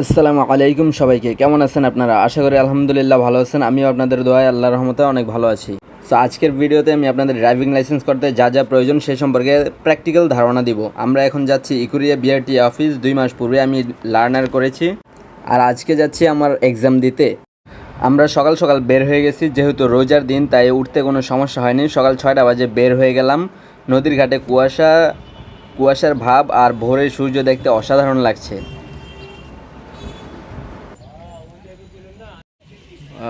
আসসালামু আলাইকুম সবাইকে। কেমন আছেন আপনারা? আশা করি আলহামদুলিল্লাহ ভালো আছেন। আমিও আপনাদের দোয়ায় আল্লাহর রহমতে অনেক ভালো আছি। সো আজকের ভিডিওতে আমি আপনাদের ড্রাইভিং লাইসেন্স করতে যা যা প্রয়োজন সে সম্পর্কে প্র্যাকটিক্যাল ধারণা দিব। আমরা এখন যাচ্ছি ইকুরিয়া বিআরটি অফিস দুই মাস পূর্বে আমি লার্নার করেছি। আর আজকে যাচ্ছি আমার এক্সাম দিতে। আমরা সকাল সকাল বের হয়ে গেছি। যেহেতু রোজার দিন, তাই উঠতে কোনো সমস্যা হয়নি। সকাল ছয়টা বাজে বের হয়ে গেলাম। নদীর ঘাটে কুয়াশা, কুয়াশার ভাব আর ভোরের সূর্য দেখতে অসাধারণ লাগছে।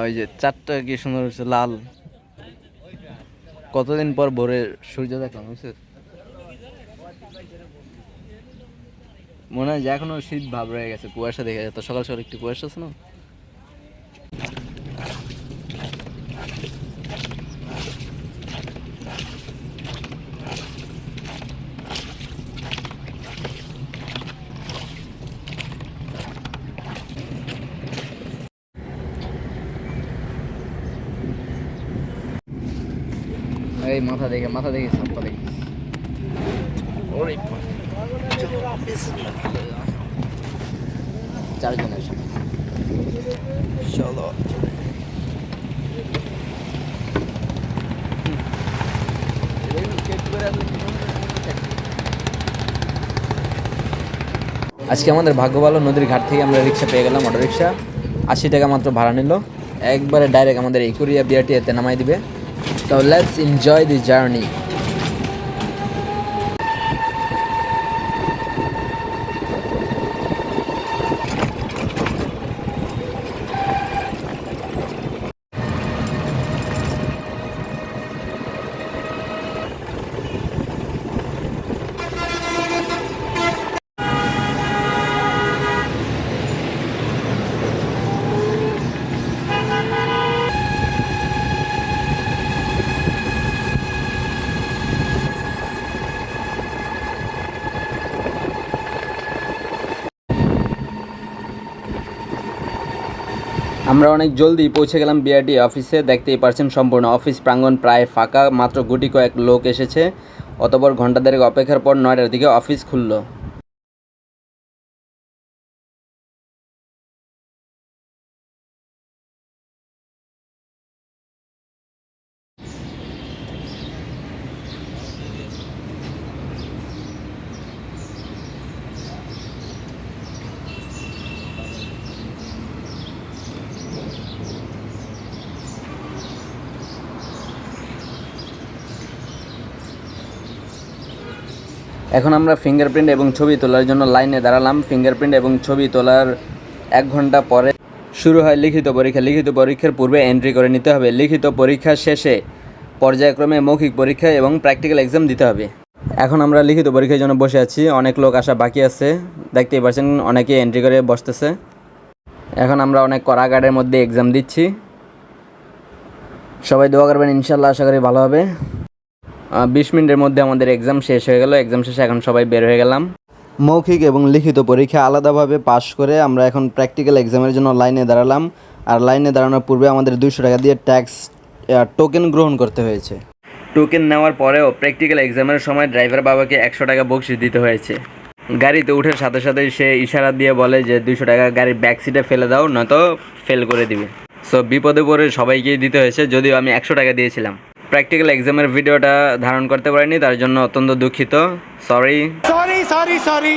ওই যে চারটা কি সুন্দর হচ্ছে, লাল। কতদিন পর ভোরে সূর্য দেখলাম বুঝছে মনে হয় যে এখনও শীত ভাব রয়ে গেছে, কুয়াশা দেখা যেত সকাল সকাল একটু কুয়াশা আছে না? এই মাথা দেখে মাথা দেখে সাপ্পা দেখি চারজনের সাথে। চলো। আজকে আমাদের ভাগ্য ভালো নদীর ঘাট থেকে আমরা রিক্সা পেয়ে গেলাম অটো রিক্সা আশি টাকা মাত্র ভাড়া নিল। একবারে ডাইরেক্ট আমাদের ইকুরিয়া বিআরটি এতে নামাই দিবে। So let's enjoy the journey. আমরা অনেক জলদি পৌঁছে গেলাম বিআরডি অফিসে, দেখতেই পারছেন সম্পূর্ণ অফিস প্রাঙ্গণ প্রায় ফাঁকা, মাত্র গুটি কয়েক লোক এসেছে। অতপর ঘণ্টা দেড়েক অপেক্ষার পর নয়টার দিকে অফিস খুললো। এখন আমরা ফিঙ্গারপ্রিন্ট এবং ছবি তোলার জন্য লাইনে দাঁড়ালাম। ফিঙ্গারপ্রিন্ট এবং ছবি তোলার এক ঘণ্টা পরে শুরু হয় লিখিত পরীক্ষা। লিখিত পরীক্ষার পূর্বে এন্ট্রি করে নিতে হবে। লিখিত পরীক্ষা শেষে পর্যায়ক্রমে মৌখিক পরীক্ষা এবং প্র্যাকটিক্যাল এক্সাম দিতে হবে। এখন আমরা লিখিত পরীক্ষার জন্য বসে আছি। অনেক লোক আসা বাকি আছে। দেখতেই পাচ্ছেন অনেকে এন্ট্রি করে বসতেছে। এখন আমরা অনেক কড়াগার্ডের মধ্যে এক্সাম দিচ্ছি। সবাই দোয়া করবেন ইনশাল্লাহ আশা করি ভালো হবে। বিশ মিনিটের মধ্যে আমাদের এক্সাম শেষ হয়ে গেল। এক্সাম শেষে এখন সবাই বের হয়ে গেলাম। মৌখিক এবং লিখিত পরীক্ষা আলাদাভাবে পাশ করে আমরা এখন প্র্যাকটিক্যাল এক্সামের জন্য লাইনে দাঁড়ালাম। আর লাইনে দাঁড়ানোর পূর্বে আমাদের দুশো টাকা দিয়ে ট্যাক্স টোকেন গ্রহণ করতে হয়েছে। টোকেন নেওয়ার পরেও প্র্যাকটিক্যাল এক্সামের সময় ড্রাইভার বাবাকে একশো টাকা বকশিস দিতে হয়েছে। গাড়িতে উঠে সাথে সাথে সে ইশারা দিয়ে বলে যে দুশো টাকা গাড়ির ব্যাক সিটে ফেলে দাও নয়তো ফেল করে দিবে। সো বিপদে পড়ে সবাইকেই দিতে হয়েছে যদিও আমি একশো টাকা দিয়েছিলাম। প্র্যাকটিক্যাল এক্সামের ভিডিওটা ধারণ করতে পারিনি তার জন্য অত্যন্ত দুঃখিত। সরি সরি সরি সরি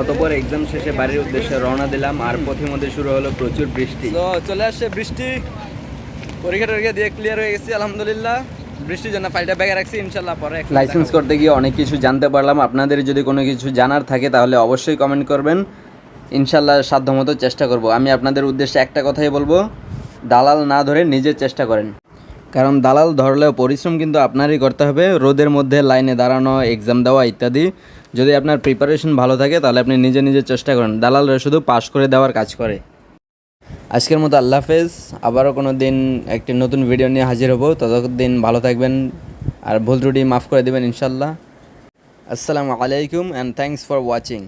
অতপর এক্সাম শেষে বাড়ির উদ্দেশ্যে রওনা দিলাম আর পথে মধ্যে শুরু হলো প্রচুর বৃষ্টি। তো চলে আসছে বৃষ্টি। পরীক্ষা টরীক্ষা দিয়ে ক্লিয়ার হয়ে গেছি আলহামদুলিল্লাহ। বৃষ্টির জন্য ফাইলটা ব্যাগে রাখছি ইনশাল্লাহ পরে লাইসেন্স করতে গিয়ে অনেক কিছু জানতে পারলাম। আপনাদের যদি কোনো কিছু জানার থাকে তাহলে অবশ্যই কমেন্ট করবেন। ইনশাল্লাহ সাধ্যমতো চেষ্টা করব। আমি আপনাদের উদ্দেশ্যে একটা কথাই বলব দালাল না ধরে নিজে চেষ্টা করেন। কারণ দালাল ধরলেও পরিশ্রম কিন্তু আপনারই করতে হবে, রোদের মধ্যে লাইনে দাঁড়ানো এক্সাম দেওয়া ইত্যাদি। যদি আপনার প্রিপারেশন ভালো থাকে, তাহলে আপনি নিজে নিজে চেষ্টা করেন। দালালরা শুধু পাশ করে দেওয়ার কাজ করে। আজকের মতো আল্লাহ হাফেজ। আবারও কোনো দিন একটি নতুন ভিডিও নিয়ে হাজির হব। ততদিন ভালো থাকবেন। আর ভুল ত্রুটি মাফ করে দেবেন ইনশাল্লাহ আসসালামু আলাইকুম অ্যান্ড থ্যাংকস ফর ওয়াচিং